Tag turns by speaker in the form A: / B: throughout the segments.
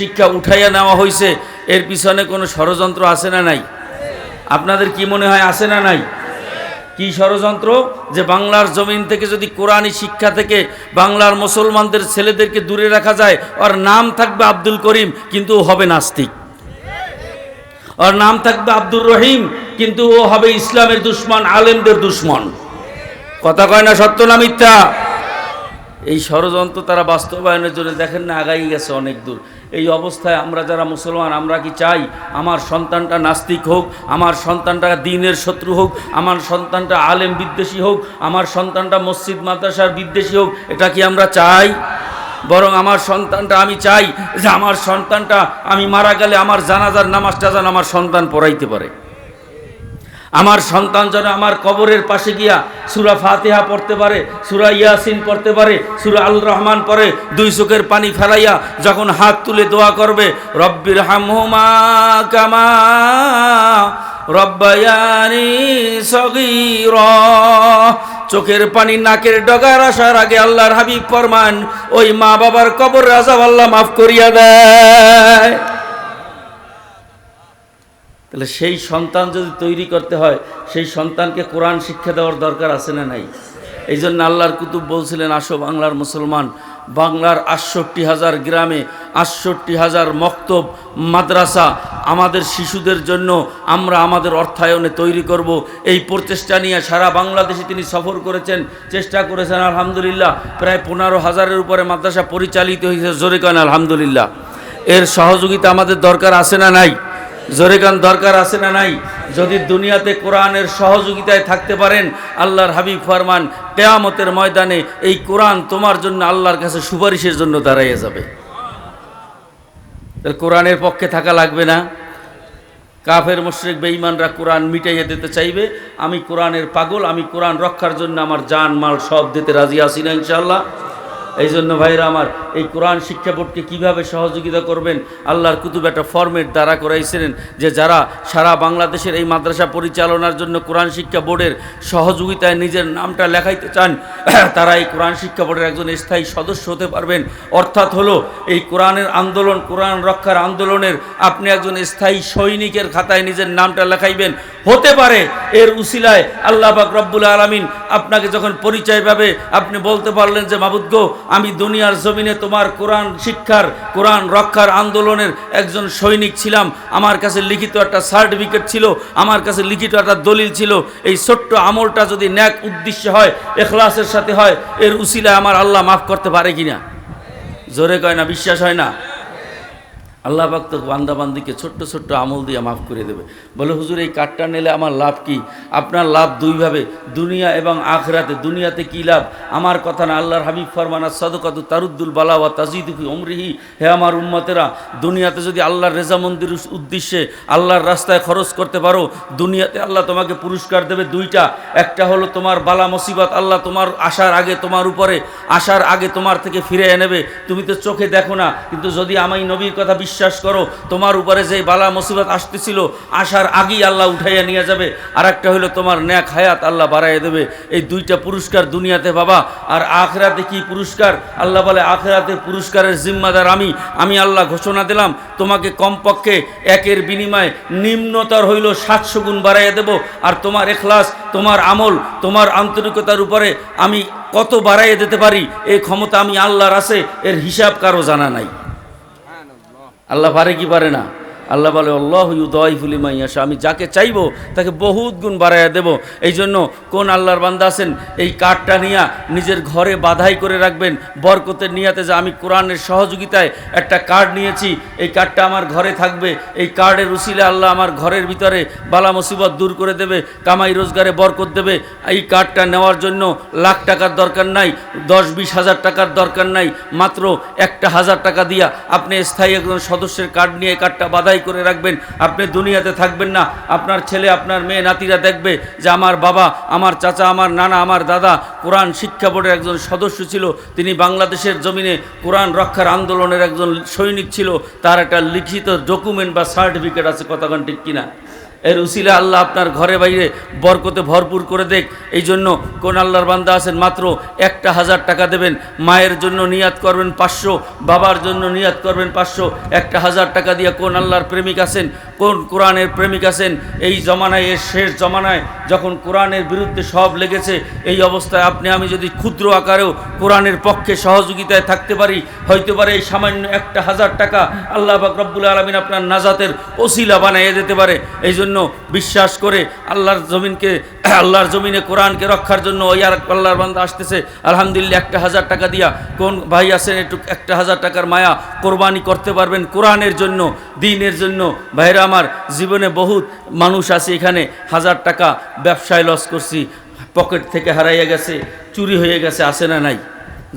A: শিক্ষা উঠাইয়া নেওয়া হয়েছে এর পিছনে কোনো ষড়যন্ত্র আছে না নাই? আপনাদের কি মনে হয় আছে না নাই? কি ষড়যন্ত্র? যে বাংলার জমিন থেকে যদি কোরআনী শিক্ষা থেকে বাংলার মুসলমানদের ছেলেদেরকে দূরে রাখা যায়, ওর নাম থাকবে আব্দুল করিম, কিন্তু ও হবে নাস্তিক। ওর নাম থাকবে আব্দুর রহিম, কিন্তু ও হবে ইসলামের দুশ্মন, আলেমদের দুশ্মন। কথা কয় না সত্য না মিথ্যা? এই ষড়যন্ত্র তারা বাস্তবায়নের জন্য দেখেন না, আগাই গেছে অনেক দূর। এই অবস্থায় আমরা যারা মুসলমান, আমরা কি চাই আমার সন্তানটা নাস্তিক হোক, আমার সন্তানটা দিনের শত্রু হোক, আমার সন্তানটা আলেম বিদ্বেষী হোক, আমার সন্তানটা মসজিদ, মাদ্রাসার বিদ্বেষী হোক, এটা কি আমরা চাই? বরং আমার সন্তানটা আমি চাই যে আমার সন্তানটা আমি মারা গেলে আমার জানাজার নামাজটা যেন আমার সন্তান পড়াইতে পারে। আমার সন্তান যেন আমার কবরের পাশে গিয়া সুরা ফাতিহা পড়তে পারে, সুরা ইয়াসিন পড়তে পারে, সুরা আল রহমান পরে দুই চোখের পানি ফেলাইয়া যখন হাত তুলে দোয়া করবে, রব্বির হামহুমা কামা রব্বায়ানি সগীর। চোখের পানি নাকের ডগার আসার আগে আল্লাহর হাবিব ফরমান, ওই মা বাবার কবর রাজা আল্লাহ মাফ করিয়া দেয়। তাহলে সেই সন্তান যদি তৈরি করতে হয়, সেই সন্তানকে কোরআন শিক্ষা দেওয়ার দরকার আছে না নাই? এই জন্য আল্লাহর কুতুব বলছিলেন, আসো বাংলার মুসলমান, বাংলার আটষট্টি হাজার গ্রামে আটষট্টি হাজার মক্তব, মাদ্রাসা আমাদের শিশুদের জন্য আমরা আমাদের অর্থায়নে তৈরি করব। এই প্রচেষ্টা নিয়ে সারা বাংলাদেশে তিনি সফর করেছেন, চেষ্টা করেছেন, আলহামদুলিল্লাহ, প্রায় পনেরো হাজারের উপরে মাদ্রাসা পরিচালিত হয়েছে, জোরে কেন আলহামদুলিল্লাহ। এর সহযোগিতা আমাদের দরকার আছে না নাই? জোরে গান দরকার আছে না নাই? যদি দুনিয়াতে কোরআনের সহযোগিতায় থাকতে পারেন, আল্লাহর হাবিব ফরমান, কেয়ামতের ময়দানে এই কোরআন তোমার জন্য আল্লাহর কাছে সুপারিশের জন্য দাঁড়াইয়া যাবে। কোরআনের পক্ষে থাকা লাগবে না। কাফের, মুশরিক, বেঈমানরা কোরআন মিটাইয়া দিতে চাইবে। আমি কোরআনের পাগল, আমি কোরআন রক্ষার জন্য আমার জান, মাল সব দিতে রাজি আছি না ইনশাল্লাহ এই জন্য ভাইরা আমার, এই কোরআন শিক্ষা বোর্ডকে কীভাবে সহযোগিতা করবেন? আল্লাহর কুতুব একটা ফর্মেট দ্বারা করাইছিলেন যে যারা সারা বাংলাদেশের এই মাদ্রাসা পরিচালনার জন্য কোরআন শিক্ষা বোর্ডের সহযোগিতায় নিজের নামটা লেখাইতে চান, তারা এই কোরআন শিক্ষা বোর্ডের একজন স্থায়ী সদস্য হতে পারবেন। অর্থাৎ হলো, এই কোরআনের আন্দোলন, কোরআন রক্ষার আন্দোলনের আপনি একজন স্থায়ী সৈনিকের খাতায় নিজের নামটা লেখাইবেন। হতে পারে এর উসিলায় আল্লাহ পাক রব্বুল আলমিন আপনাকে যখন পরিচয় পাবে, আপনি বলতে পারলেন যে মাবুদ্গ আমি দুনিয়ার জমিনে তোমার কোরআন শিক্ষার, কোরআন রক্ষার আন্দোলনের একজন সৈনিক ছিলাম। আমার কাছে লিখিত একটা সার্টিফিকেট ছিল, আমার কাছে লিখিত একটা দলিল ছিল। এই ছোট্ট আমলটা যদি ন্যাক উদ্দেশ্য হয়, এখলাসের সাথে হয়, এর উসিলায় আমার আল্লাহ মাফ করতে পারে কিনা? জোরে কয় না, বিশ্বাস হয় না? আল্লাহ পাক তো বান্দাবান্দিকে ছোট্ট ছোট্ট আমল দিয়ে মাফ করে দেবে। বলে, হুজুর, এই কার্ডটা নিলে আমার লাভ কি? আপনার লাভ দুইভাবে, দুনিয়া এবং আখরাতে। দুনিয়াতে কি লাভ? আমার কথা না, আল্লাহর হাবিব ফরমানা, সদকাত তারুদ্দুল বালা ওয়া তাজিদুফি অমরিহি হে আমার উম্মতেরা, দুনিয়াতে যদি আল্লাহর রেজা রেজামন্দির উদ্দেশ্যে আল্লাহর রাস্তায় খরচ করতে পারো, দুনিয়াতে আল্লাহ তোমাকে পুরস্কার দেবে দুইটা। একটা হলো তোমার বালা মুসিবত, আল্লাহ তোমার আসার আগে তোমার উপরে আসার আগে তোমার থেকে ফিরে এনেবে। তুমি তো চোখে দেখো না, কিন্তু যদি আমি নবীর কথা বিশ্বাস করো, তোমার উপরে যে বালা মুসিবত আসতেছিল, আসার আগেই আল্লাহ উঠাইয়া নিয়ে যাবে। আর একটা হইল তোমার ন্যাক হায়াত আল্লাহ বাড়াইয়া দেবে। এই দুইটা পুরস্কার দুনিয়াতে বাবা, আর আখরাতে কি পুরস্কার? আল্লাহ বলে, আখরাতে পুরস্কারের জিম্মাদার আমি। আমি আল্লাহ ঘোষণা দিলাম, তোমাকে কমপক্ষে একের বিনিময়ে নিম্নতর হইল সাতশো গুণ বাড়াইয়া দেব। আর তোমার এখলাস, তোমার আমল, তোমার আন্তরিকতার উপরে আমি কত বাড়াইয়া দিতে পারি? এই ক্ষমতা আমি আল্লাহর আছে, এর হিসাব কারও জানা নাই। আল্লাহ পারে কি পারে না? আল্লাহ বলে, আল্লাহ ইউদাইফুলি মাইয়াশা আমি যাকে চাইব তাকে বহুত গুণ বাড়াইয়া দেব। এই জন্য কোন আল্লাহর বান্দা আছেন, এই কার্ডটা নিয়ে নিজের ঘরে বাধাই করে রাখবেন, বরকতের নিয়াতে যে আমি কোরআনের সহযোগিতায় একটা কার্ড নিয়েছি, এই কার্ডটা আমার ঘরে থাকবে, এই কার্ডের উসিলে আল্লাহ আমার ঘরের ভিতরে বালা মুসিবত দূর করে দেবে, কামাই রোজগারে বরকত দেবে। এই কার্ডটা নেওয়ার জন্য লাখ টাকার দরকার নাই, দশ বিশ হাজার টাকার দরকার নাই, মাত্র একটা হাজার টাকা দিয়া আপনি স্থায়ী একজন সদস্যের কার্ড নিয়ে এই কার্ডটা বাধাই করে রাখবেন। আপনি দুনিয়াতে থাকবেন না। আপনার ছেলে, আপনার মেয়ে, নাতিরা দেখবে যে আমার বাবা, আমার চাচা, আমার নানা, আমার দাদা কোরআন শিক্ষা বোর্ডের একজন সদস্য ছিল। তিনি বাংলাদেশের জমিনে কোরআন রক্ষার আন্দোলনের একজন সৈনিক ছিল। তার একটা লিখিত ডকুমেন্ট বা সার্টিফিকেট আছে। কতক্ষণ ঠিক কিনা? এর উসিলা আল্লাহ আপনার ঘরে বাইরে বরকতে ভরপুর করে দেখ। এই জন্য কোন আল্লাহর বান্দা আছেন, মাত্র একটা হাজার টাকা দেবেন। মায়ের জন্য নিয়াত করবেন পাঁচশো, বাবার জন্য নিয়াত করবেন পাঁচশো। একটা হাজার টাকা দিয়ে কোন আল্লাহর প্রেমিক আছেন কোন কোরআনের প্রেমিক আছেন? এই জমানায়, এর শেষ জমানায় যখন কোরআনের বিরুদ্ধে সব লেগেছে, এই অবস্থায় আপনি, আমি যদি ক্ষুদ্র আকারেও কোরআনের পক্ষে সহযোগিতায় থাকতে পারি, হয়তো পারে এই সামান্য একটা হাজার টাকা আল্লাহ পাক রব্বুল আলমিন আপনার নাজাতের ওসিলা বানাইয়ে যেতে পারে। এই জন্য বিশ্বাস করে আল্লাহর জমিনকে আল্লাহর জমিনে কোরআনকে রক্ষার জন্য ওই আর আল্লাহর বান্দা আসতেছে, আলহামদুলিল্লাহ একটা হাজার টাকা দিয়া। কোন ভাই আছেন, একটু একটা হাজার টাকার মায়া কোরবানি করতে পারবেন কোরআনের জন্য, দিনের জন্য। ভাইরা আমার, জীবনে বহুত মানুষ আছে এখানে, হাজার টাকা ব্যবসায় লস করছি পকেট থেকে হারাইয়া গেছে, চুরি হয়ে গেছে আসে না নাই?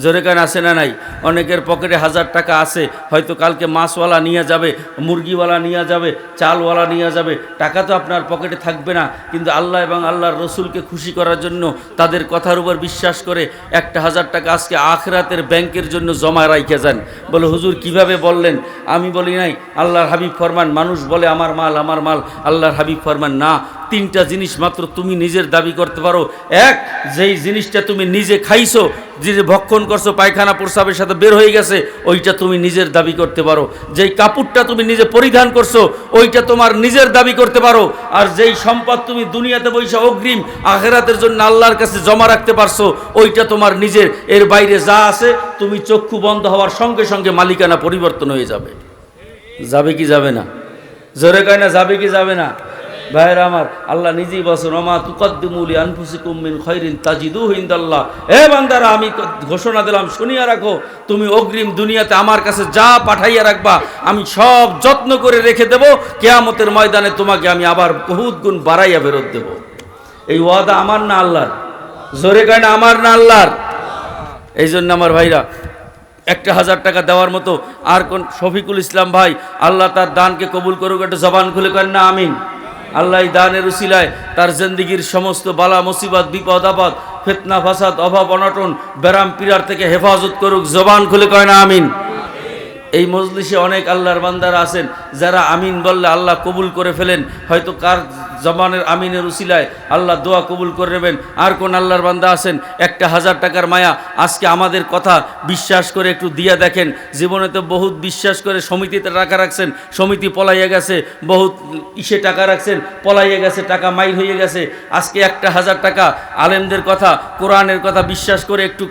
A: জোরে কান আসে না নাই? অনেকের পকেটে হাজার টাকা আছে, হয়তো কালকে মাছওয়ালা নিয়ে যাবে, মুরগিওয়ালা নিয়ে যাবে, চালওয়ালা নিয়ে যাবে, টাকা তো আপনার পকেটে থাকবে না। কিন্তু আল্লাহ এবং আল্লাহর রসুলকে খুশি করার জন্য তাদের কথার উপর বিশ্বাস করে একটা হাজার টাকা আজকে আখরাতের ব্যাংকের জন্য জমা রাইখে যান। বলে, হুজুর, কীভাবে বললেন? আমি বলি নাই, আল্লাহর হাবিব ফরমান, মানুষ বলে আমার মাল আমার মাল, আল্লাহর হাবিব ফরমান না। তিনটা জিনিস মাত্র তুমি নিজের দাবি করতে পারো। এক, যেই জিনিসটা তুমি নিজে খাইছো, যে ভক্ষণ করছ, পায়খানা প্রস্রাবের সাথে বের হয়ে গেছে, ওইটা তুমি নিজের দাবি করতে পারো। যেই কাপড়টা তুমি নিজে পরিধান করছ, ওইটা তোমার নিজের দাবি করতে পারো। আর যেই সম্পদ তুমি দুনিয়াতে বৈশা অগ্রিম, আখেরাতের জন্য আল্লাহর কাছে জমা রাখতে পারছ, ওইটা তোমার নিজের। এর বাইরে যা আছে, তুমি চক্ষু বন্ধ হওয়ার সঙ্গে সঙ্গে মালিকানা পরিবর্তন হয়ে যাবে। যাবে কি যাবে না? জোরে কয় না, যাবে কি যাবে না? ভাইয়ের আমার, আল্লাহ নিজেই বলছেন, ওমা তুকদ্দিমুলি আনফুসিকুম মিন খৈরিন তাজিদু হিন্দাল্লাহ এ বান্দারা, আমি ঘোষণা দিলাম, শুনিয়া রাখো, তুমি অগ্রিম দুনিয়াতে আমার কাছে যা পাঠাইয়া রাখবা, আমি সব যত্ন করে রেখে দেব, কেয়ামতের ময়দানে তোমাকে আমি আবার বহুত গুণ বাড়াইয়া ফেরত দেব। এই ওয়াদা আমার না আল্লাহর? জোরে কয় না, আমার না আল্লাহর? এই জন্য আমার ভাইরা, একটা হাজার টাকা দেওয়ার মতো আর কোন শফিকুল ইসলাম ভাই, আল্লাহ তার দানকে কবুল করুক, একটা জবান খুলে করেন না, আমিন। আল্লাহ দানের উসিলায় তার জিন্দিগির সমস্ত বালা, মুসিবত, বিপদ, আপদ, ফেতনা, ফাসাদ, অভাব, অনটন, ব্যারাম, পীড়ার থেকে হেফাজত করুক, জবান খুলে কয় না, আমিন। এই মজলিসে অনেক আল্লাহর বান্দারা আছেন, যারা আমিন বললে আল্লাহ কবুল করে ফেলেন, হয়তো কার জবানের আমিনের উসিলায় আল্লাহ দোয়া কবুল করে নেবেন। আর কোন আল্লাহর বান্দা আছেন? একটা হাজার টাকার মায়া। আজকে আমাদের কথা বিশ্বাস করে একটু দিয়া দেখেন। জীবনে তো বহুত বিশ্বাস করে সমিতিতে টাকা রাখছেন। সমিতি পলাইয়া গেছে, বহুত ইসে টাকা রাখছেন। পলাইয়া গেছে, টাকা মাইল হয়ে গেছে। আজকে একটা হাজার টাকা। আলেমদের কথা, কোরআনের কথা বিশ্বাস করে একটু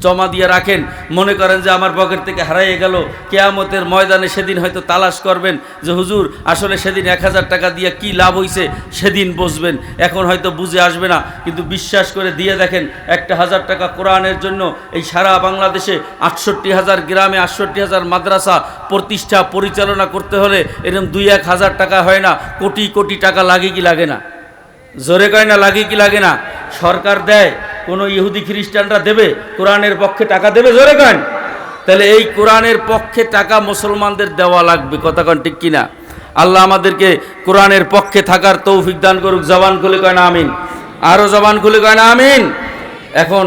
A: জমা দিয়ে রাখেন। মনে করেন যে আমার পকেট থেকে হারাইয়ে গেল। কেয়ামতের ময়দানে সেদিন হয়তো তালাশ করবেন যে, হুজুর, আসলে সেদিন এক হাজার টাকা দিয়ে কি লাভ হইছে? সেদিন বসবেন। এখন হয়তো বুঝে আসবে না, কিন্তু বিশ্বাস করে দিয়ে দেখেন, একটা হাজার টাকা কোরআনের জন্য এই সারা বাংলাদেশে আটষট্টি হাজার গ্রামে আটষট্টি হাজার মাদ্রাসা প্রতিষ্ঠা পরিচালনা করতে হলে এরকম দুই এক হাজার টাকা হয় না, কোটি কোটি টাকা লাগে কি লাগে না? জোরে কয় না, লাগে কি লাগে না? সরকার দেয়, কোনো ইহুদি খ্রিস্টানরা দেবে, কোরআনের পক্ষে টাকা দেবে, জোরে কয় তাহলে এই কোরআনের পক্ষে টাকা মুসলমানদের দেওয়া লাগবে, কথা কন ঠিক কিনা? আল্লাহ আমাদেরকে কোরআনের পক্ষে থাকার তৌফিক দান করুক। জবান খুলে কয় না, আমিন। আরও জবান খুলে কয় না, আমিন। এখন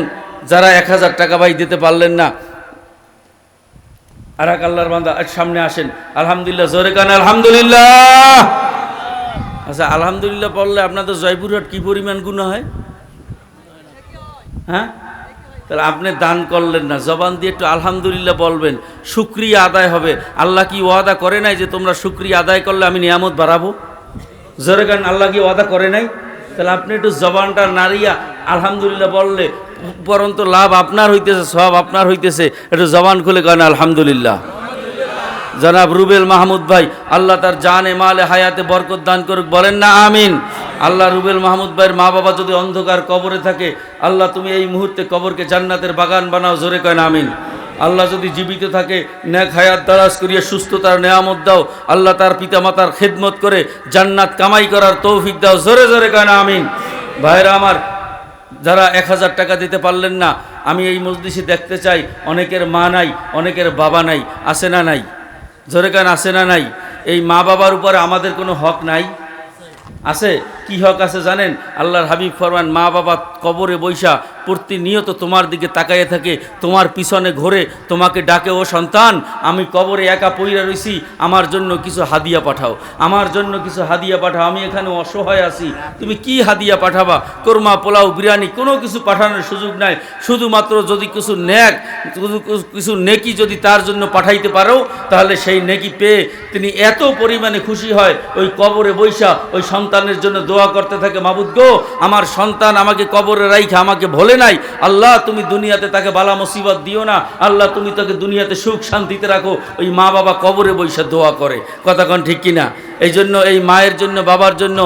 A: যারা এক হাজার টাকা ভাই দিতে পারলেন না, আর এক আল্লাহর বান্দা সামনে আসেন, আলহামদুলিল্লাহ, জোরে কান আলহামদুলিল্লাহ। আচ্ছা আলহামদুলিল্লাহ পড়লে আপনাদের জয়পুরহাট কি পরিমাণ গুণা হয়? হ্যাঁ? তাহলে আপনি দান করলেন না। জবান দিয়ে একটু আলহামদুলিল্লাহ বলবেন, শুক্রিয়া আদায় হবে। আল্লাহ কি ওয়াদা করে নাই যে তোমরা শুক্রিয়া আদায় করলে আমি নিয়ামত বাড়াবো? জোরে গান, আল্লাহ কি ওয়াদা করে নাই? তাহলে আপনি একটু জবানটা নাড়িয়া আলহামদুলিল্লাহ বললে পরন্ত লাভ আপনার হইতেছে সব আপনার হইতেছে। একটু জবান খুলে কেন আলহামদুলিল্লাহ। জনাব রুবেল মাহমুদ ভাই, আল্লাহ তার জানে, মালে, হায়াতে বরকত দান করুক, বলেন না, আমিন। আল্লাহ রুবেল মাহমুদ ভাইয়ের মা বাবা যদি অন্ধকার কবরে থাকে, আল্লাহ তুমি এই মুহূর্তে কবরকে জান্নাতের বাগান বানাও, জোরে কয় না, আমিন। আল্লাহ যদি জীবিত থাকে ন্যাক হায়াত দারাজ করিয়া সুস্থতার নেয়ামত দাও, আল্লাহ তার পিতামাতার খেদমত করে জান্নাত কামাই করার তৌফিক দাও, জোরে জোরে কয় না, আমিন। ভাইরা আমার, যারা এক হাজার টাকা দিতে পারলেন না, আমি এই মজলিসে দেখতে চাই, অনেকের মা নাই, অনেকের বাবা নাই, আছে না নাই? জোরে কান আছে না নাই? এই মা বাবার উপরে আমাদের কোনো হক নাই? আছে? কি হক আছে জানেন? আল্লাহর হাবিব ফরমান, মা বাবা কবরে বৈশা, প্রতিনিয়ত তোমার দিকে তাকাইয়ে থাকে, তোমার পিছনে ঘোরে, তোমাকে ডাকে, ও সন্তান, আমি কবরে একা পইরা রইছি, আমার জন্য কিছু হাদিয়া পাঠাও, আমার জন্য কিছু হাদিয়া পাঠাও, আমি এখানে অসহায় আছি, তুমি কি হাদিয়া পাঠাবা? কোরমা, পোলাও, বিরিয়ানি, কোনো কিছু পাঠানোর সুযোগ নাই, শুধুমাত্র যদি কিছু ন্যাক কিছু নেকি যদি তার জন্য পাঠাইতে পারো, তাহলে সেই নেকি পেয়ে তিনি এত পরিমাণে খুশি হয়, ওই কবরে বৈশা, ওই সন্তানের জন্য দোয়া করতে থাকে, মাবুদ গো, আমার সন্তান আমাকে কবরে রাইখে, আমাকে ভোলে নাই। আল্লাহ, তুমি দুনিয়াতে তাকে বালা মুসিবত দিও না। আল্লাহ, তুমি তাকে দুনিয়াতে সুখ শান্তিতে রাখো। ওই মা বাবা কবরে বৈশা দোয়া করে। কথা কন ঠিক কিনা? এই জন্য এই মায়ের জন্য, বাবার জন্য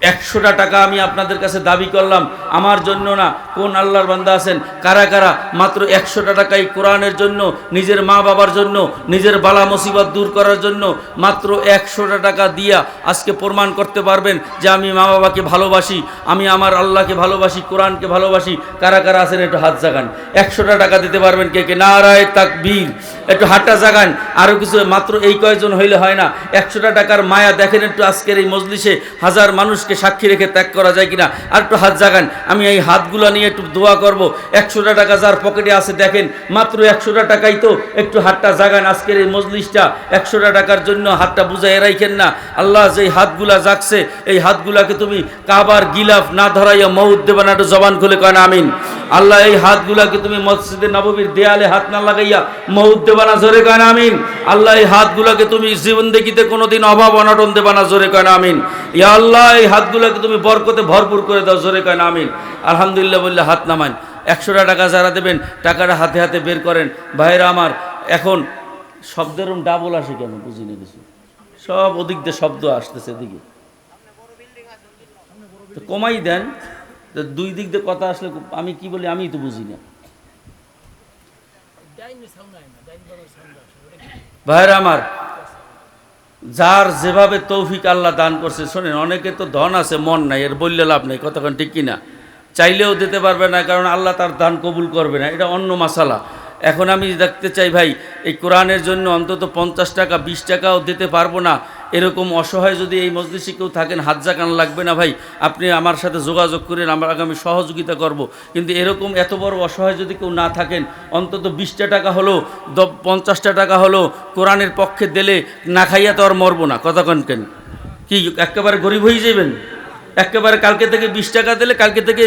A: একশোটা টাকা আমি আপনাদের কাছে দাবি করলাম। আমার জন্য না, কোন আল্লাহর বান্দা আছেন? কারা কারা? মাত্র একশোটা টাকাই কোরআনের জন্য, নিজের মা বাবার জন্য, নিজের বালা মুসিবত দূর করার জন্য মাত্র একশোটা টাকা দিয়া আজকে প্রমাণ করতে পারবেন যে আমি মা বাবাকে ভালোবাসি, আমি আমার আল্লাহকে ভালোবাসি, কোরআনকে ভালোবাসি। কারা কারা আছেন একটু হাত জাগান। একশোটা টাকা দিতে পারবেন কে কে? নারায় তাকবীর। একটু হাতটা জাগান। আরও কিছু, মাত্র এই কয়জন হইলে হয় না। একশোটা টাকার মায়া দেখেন একটু আজকের এই মজলিসে হাজার মানুষকে সাক্ষী রেখে ত্যাগ করা যায় কিনা? আর একটু হাত জাগান। আমি এই হাতগুলো নিয়ে একটু দোয়া করব। একশোটা টাকা যার পকেটে আছে, দেখেন, মাত্র একশোটা টাকাই তো। একটু হাতটা জাগান আজকের এই মজলিসটা। একশোটা টাকার জন্য হাতটা বুঝাই রাখেন না। আল্লাহ যেই হাতগুলা জাগছে, এই হাতগুলাকে তুমি কাবার গিলাফ না ধরাইয়া মৌদ দেবে না, একটু জবান খুলে কয় না আমিন। আল্লাহ এই হাতগুলাকে তুমি মসজিদে নববীর দেয়ালে হাত না লাগাইয়া মৌদ দেবা না, জোরে কয় না আমিন। আল্লাহ এই হাতগুলাকে তুমি জীবন দেখিতে কোনোদিন অভাব, অনটন দেবা না, জোরে কয় না আমিন। ইয়া আল্লাহ, এই হাতগুলাকে তুমি বরকতে ভরপুর করে দাও, জোরে কয় না, আমিন। আলহামদুলিল্লাহ বললে হাত নামান একশোটা টাকা যারা দেবেন, টাকাটা হাতে হাতে বের করেন। ভাইরা আমার, এখন শব্দের ডাবল আসে কেন? বুঝিনি কিছু। সব ওদিক দিয়ে শব্দ আসতেছে এদিকে। কমাই দেন। দুই দিক দিয়ে কথা আসলে আমি কি বলি আমি তো বুঝি না। ভাইরা আমার যার যেভাবে তৌফিক আল্লাহ দান করছে, শোনেন, অনেকে তো ধন আছে, মন নাই, এর বললে লাভ নেই কতক্ষণ ঠিক কিনা? চাইলেও দিতে পারবে না, কারণ আল্লাহ তার দান কবুল করবে না, এটা অন্য মাসালা। এখন আমি দেখতে চাই ভাই, এই কোরআনের জন্য অন্তত পঞ্চাশ টাকা, বিশ টাকাও দিতে পারব না এরকম অসহায় যদি এই মজলিসে কেউ থাকেন, হাত জাকান লাগবে না ভাই, আপনি আমার সাথে যোগাযোগ করেন, আমরা আগামী সহযোগিতা করব। কিন্তু এরকম এত বড় অসহায় যদি কেউ না থাকেন, অন্তত বিশটা টাকা হলো দ- পঞ্চাশটা টাকা হলো কোরআনের পক্ষে দিলে না খাইয়া তো আর মরবো না, কথা কন কেন কি, একেবারে গরিব হয়ে যাবেন একেবারে কালকে থেকে বিশ টাকা দিলে কালকে থেকে